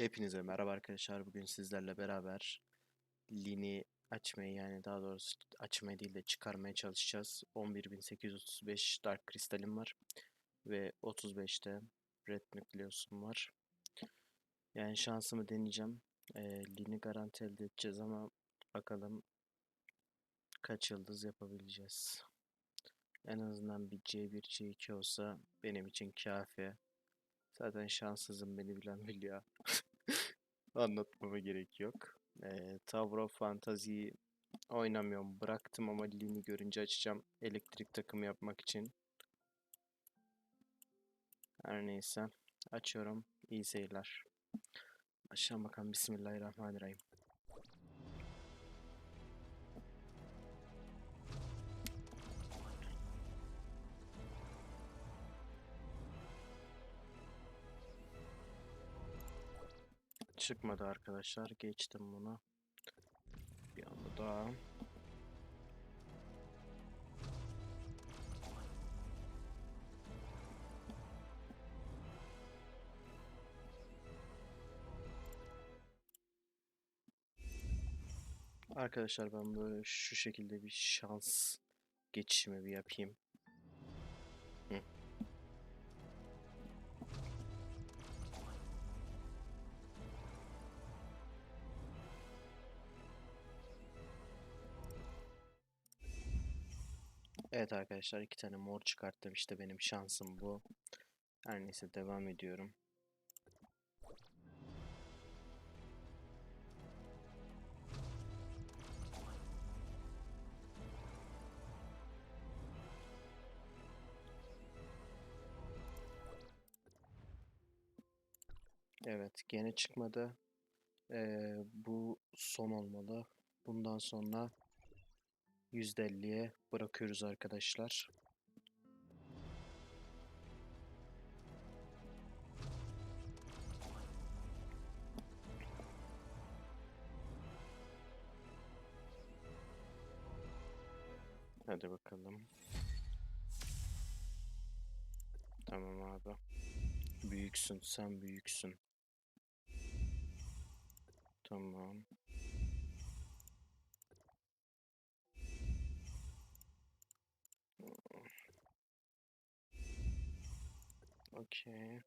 Hepinize merhaba arkadaşlar. Bugün sizlerle beraber Lini açmayı yani daha doğrusu açmayı değil de çıkarmaya çalışacağız. 11835 Dark Crystal'im var ve 35'te Red Nucleus'um var. Yani şansımı deneyeceğim. Ee, Lini garanti elde edeceğiz ama bakalım kaç yıldız yapabileceğiz. En azından bir C1, C2 olsa benim için kafi. Zaten şanssızım beni bilen biliyor. Anlatmama gerek yok. Ee, Tower of Fantasy'yi oynamıyorum. Bıraktım ama Lini görünce açacağım. Elektrik takımı yapmak için. Her neyse. Açıyorum. İyi seyirler. Aşağı bakalım. Bismillahirrahmanirrahim. Çıkmadı arkadaşlar. Geçtim bunu. Bir anda daha. Arkadaşlar ben böyle şu şekilde bir şans geçişimi bir yapayım. Evet arkadaşlar iki tane mor çıkarttım işte benim şansım bu. Her neyse devam ediyorum. Evet gene çıkmadı. Ee, bu son olmalı. Bundan sonra %50'ye bırakıyoruz arkadaşlar. Hadi bakalım. Tamam abi. Büyüksün, sen büyüksün. Tamam. Okey.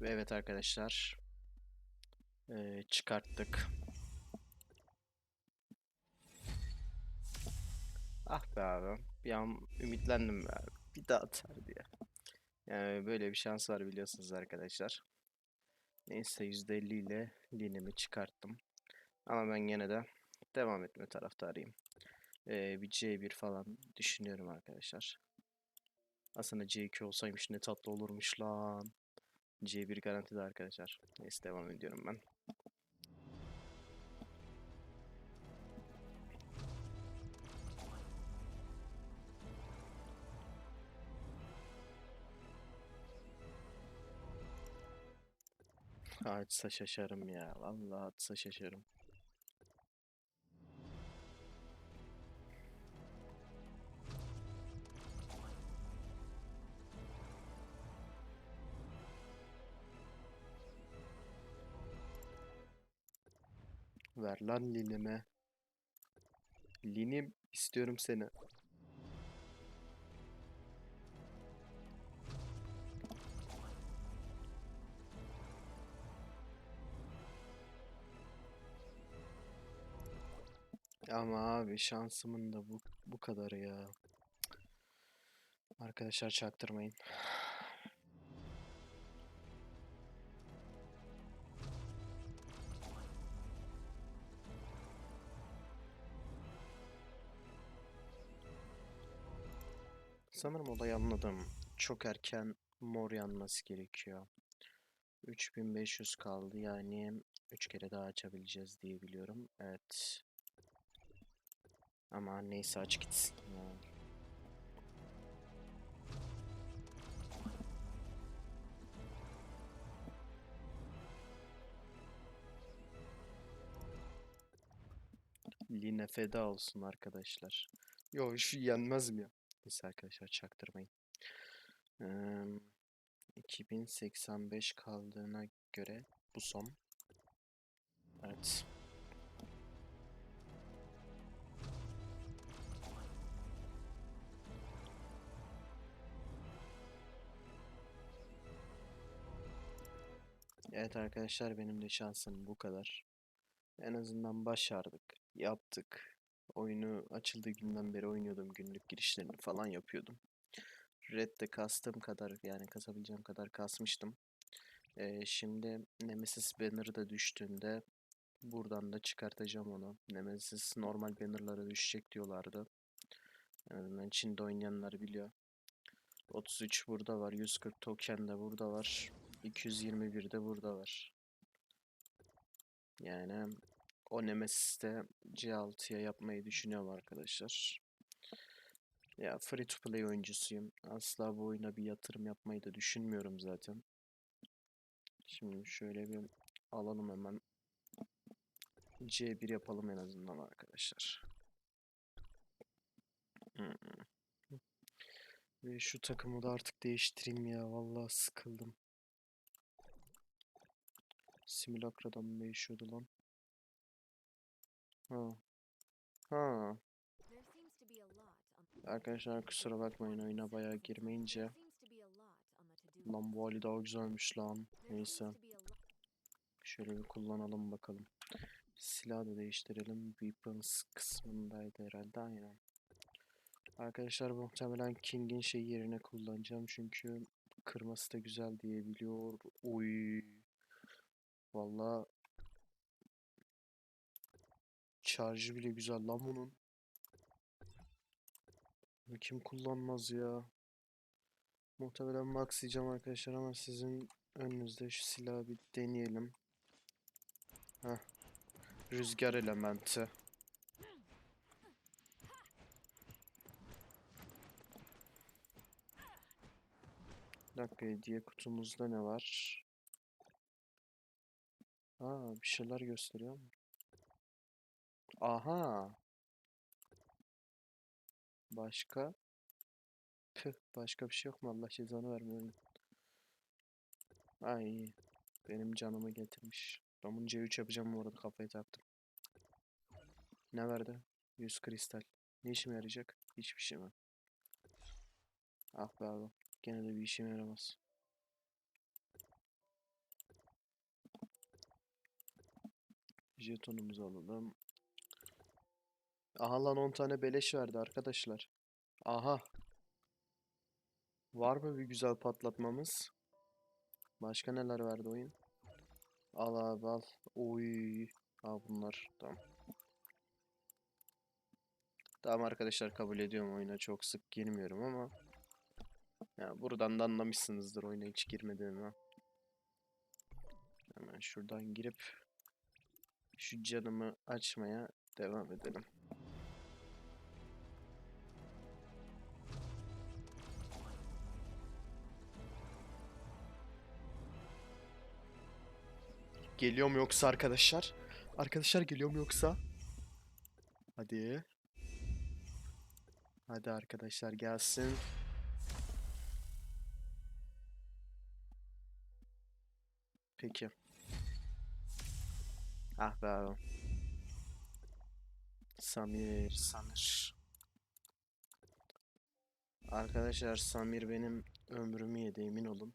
Ve evet arkadaşlar. Ee, çıkarttık. Ah be abi. Bir an ümitlendim be abi. Bir daha atar diye. Yani böyle bir şans var biliyorsunuz arkadaşlar. Neyse %50 ile linimi çıkarttım. Ama ben gene de devam etme taraftarıyım. Ee, bir C1 falan düşünüyorum arkadaşlar. Aslında C2 olsaymış ne tatlı olurmuş lan. C1 garantide arkadaşlar. Neyse devam ediyorum ben. Açsa şaşarım ya. Vallahi açsa şaşarım. Ver lan linime. Linim istiyorum seni. Ama abi şansımın da bu bu kadarı ya. Arkadaşlar çaktırmayın. Sanırım olayı anladım. Çok erken mor yanması gerekiyor. 3500 kaldı yani 3 kere daha açabileceğiz diye biliyorum. Evet. Ama neyse aç gitsin. ya. Line feda olsun arkadaşlar. Yo şu yenmez mi ya? Neyse arkadaşlar çaktırmayın. Eee, 2085 kaldığına göre bu son. Evet. Evet arkadaşlar benim de şansım bu kadar. En azından başardık. Yaptık. Oyunu açıldığı günden beri oynuyordum. Günlük girişlerini falan yapıyordum. Red'de kastığım kadar yani kasabileceğim kadar kasmıştım. Ee, şimdi Nemesis banner'ı da düştüğünde buradan da çıkartacağım onu. Nemesis normal banner'lara düşecek diyorlardı. En azından Çin'de oynayanlar biliyor. 33 burada var. 140 token de burada var. 221 de burada var. Yani o Nemesis'te C6'ya yapmayı düşünüyorum arkadaşlar. Ya free to play oyuncusuyum. Asla bu oyuna bir yatırım yapmayı da düşünmüyorum zaten. Şimdi şöyle bir alalım hemen. C1 yapalım en azından arkadaşlar. Hmm. Ve şu takımı da artık değiştireyim ya. Vallahi sıkıldım. Simulakra'dan mı değişiyordu lan? Ha. Arkadaşlar kusura bakmayın oyuna bayağı girmeyince. Lan bu hali daha güzelmiş lan. Neyse. Şöyle bir kullanalım bakalım. Silahı da değiştirelim. Weapons kısmındaydı herhalde aynen. Arkadaşlar muhtemelen King'in şey yerine kullanacağım çünkü kırması da güzel diyebiliyor. Oy. Valla Charge'ı bile güzel lan bunun. Bunu kim kullanmaz ya? Muhtemelen max diyeceğim arkadaşlar ama sizin önünüzde şu silahı bir deneyelim. Heh. Rüzgar elementi. Bir dakika hediye kutumuzda ne var? Aa bir şeyler gösteriyor mu? Aha. Başka? Püh, başka bir şey yok mu? Allah cezanı vermiyor. Ay, benim canımı getirmiş. Ben bunu C3 yapacağım bu arada kafayı taktım. Ne verdi? 100 kristal. Ne işime yarayacak? Hiçbir şey mi? Ah be abi. Gene de bir işime yaramaz. Jetonumuzu alalım. Aha lan 10 tane beleş verdi arkadaşlar. Aha. Var mı bir güzel patlatmamız? Başka neler verdi oyun? Al abi al. Oy. Al bunlar. Tamam. Tamam arkadaşlar kabul ediyorum oyuna çok sık girmiyorum ama ya buradan da anlamışsınızdır oyuna hiç girmediğimi. Hemen şuradan girip şu canımı açmaya devam edelim. Geliyor mu yoksa arkadaşlar? Arkadaşlar geliyor mu yoksa? Hadi. Hadi arkadaşlar gelsin. Peki. Ah be abi. Samir, Samir. Arkadaşlar Samir benim ömrümü yedi emin olun.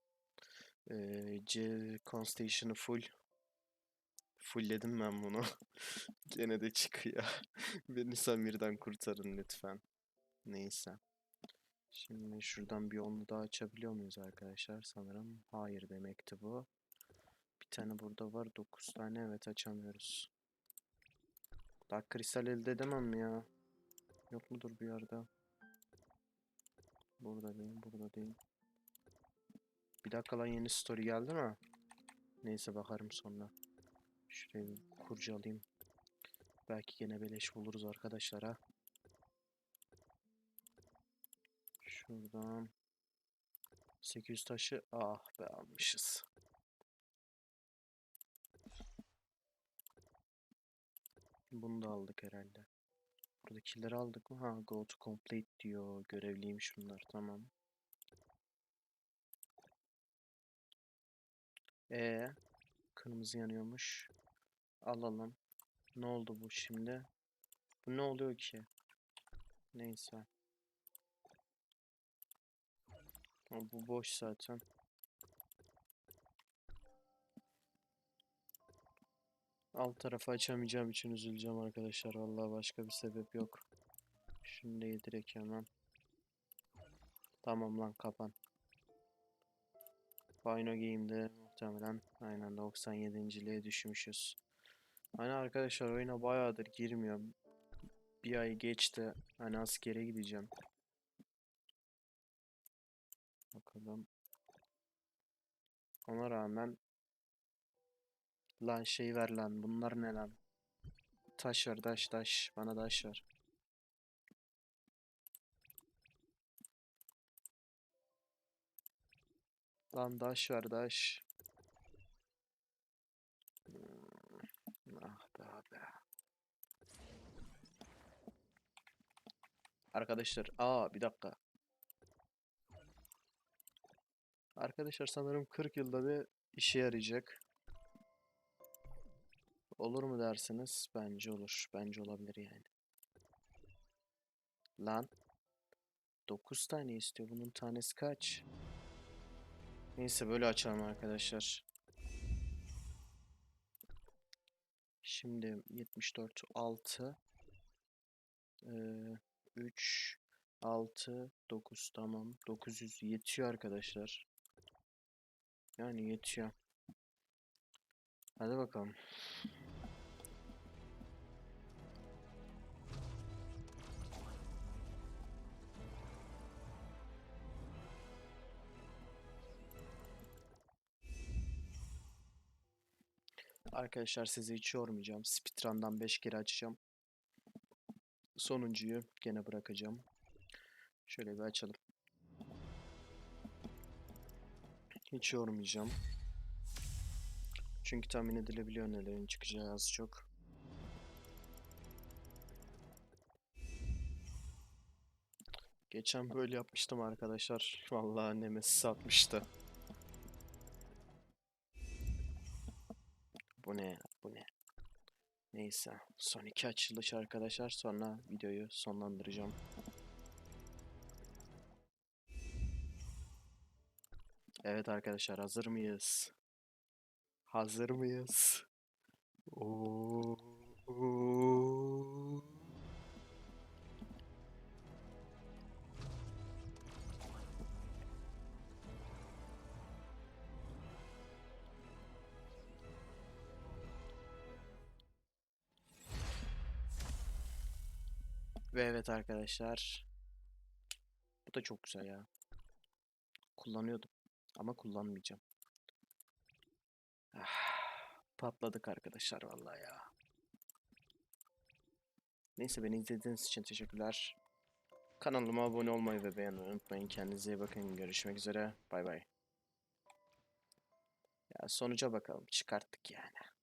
Ee, C Constation'ı full. Fullledim ben bunu. Gene de çıkıyor. Beni Samir'den kurtarın lütfen. Neyse. Şimdi şuradan bir onu daha açabiliyor muyuz arkadaşlar? Sanırım hayır demekti bu. Bir tane burada var. 9 tane evet açamıyoruz. Daha kristal elde edemem mi ya? Yok mudur bir yerde? Burada değil, burada değil. Bir dakika lan yeni story geldi mi? Neyse bakarım sonra. Şurayı kurcalayayım. Belki gene beleş buluruz arkadaşlar ha. Şuradan 800 taşı ah be almışız. Bunu da aldık herhalde. Buradakileri aldık mı? Ha go to complete diyor. Görevliymiş bunlar tamam. E kırmızı yanıyormuş. Alalım. Ne oldu bu şimdi? Bu ne oluyor ki? Neyse. Ama bu boş zaten. Alt tarafı açamayacağım için üzüleceğim arkadaşlar. Vallahi başka bir sebep yok. Da yedirek hemen. Tamam lan kapan. Final Game'de muhtemelen aynen 97.liğe düşmüşüz. Hani arkadaşlar oyuna bayağıdır girmiyorum. Bir ay geçti. Hani askere gideceğim. Bakalım. Ona rağmen lan şey ver lan. Bunlar ne lan? Taş ver taş taş. Bana taş ver. Lan taş ver taş. Hmm, Ah be abi. Arkadaşlar, aa bir dakika. Arkadaşlar sanırım 40 yılda bir işe yarayacak. Olur mu dersiniz? Bence olur. Bence olabilir yani. Lan. 9 tane istiyor. Bunun tanesi kaç? Neyse böyle açalım arkadaşlar. Şimdi 74 6 3 6 9 tamam 900 yetiyor arkadaşlar. Yani yetiyor. Hadi bakalım. Arkadaşlar sizi hiç yormayacağım. Speedrun'dan 5 kere açacağım. Sonuncuyu gene bırakacağım. Şöyle bir açalım. Hiç yormayacağım. Çünkü tahmin edilebiliyor nelerin çıkacağı az çok. Geçen böyle yapmıştım arkadaşlar. Vallahi Nemesis atmıştı. Bu ne? Bu ne? Neyse. Son iki açılış arkadaşlar. Sonra videoyu sonlandıracağım. Evet arkadaşlar hazır mıyız? Hazır mıyız? Oo. Ve evet arkadaşlar. Bu da çok güzel ya. Kullanıyordum. Ama kullanmayacağım. Ah, patladık arkadaşlar vallahi ya. Neyse beni izlediğiniz için teşekkürler. Kanalıma abone olmayı ve beğenmeyi unutmayın. Kendinize iyi bakın. Görüşmek üzere. Bay bay. Ya sonuca bakalım. Çıkarttık yani.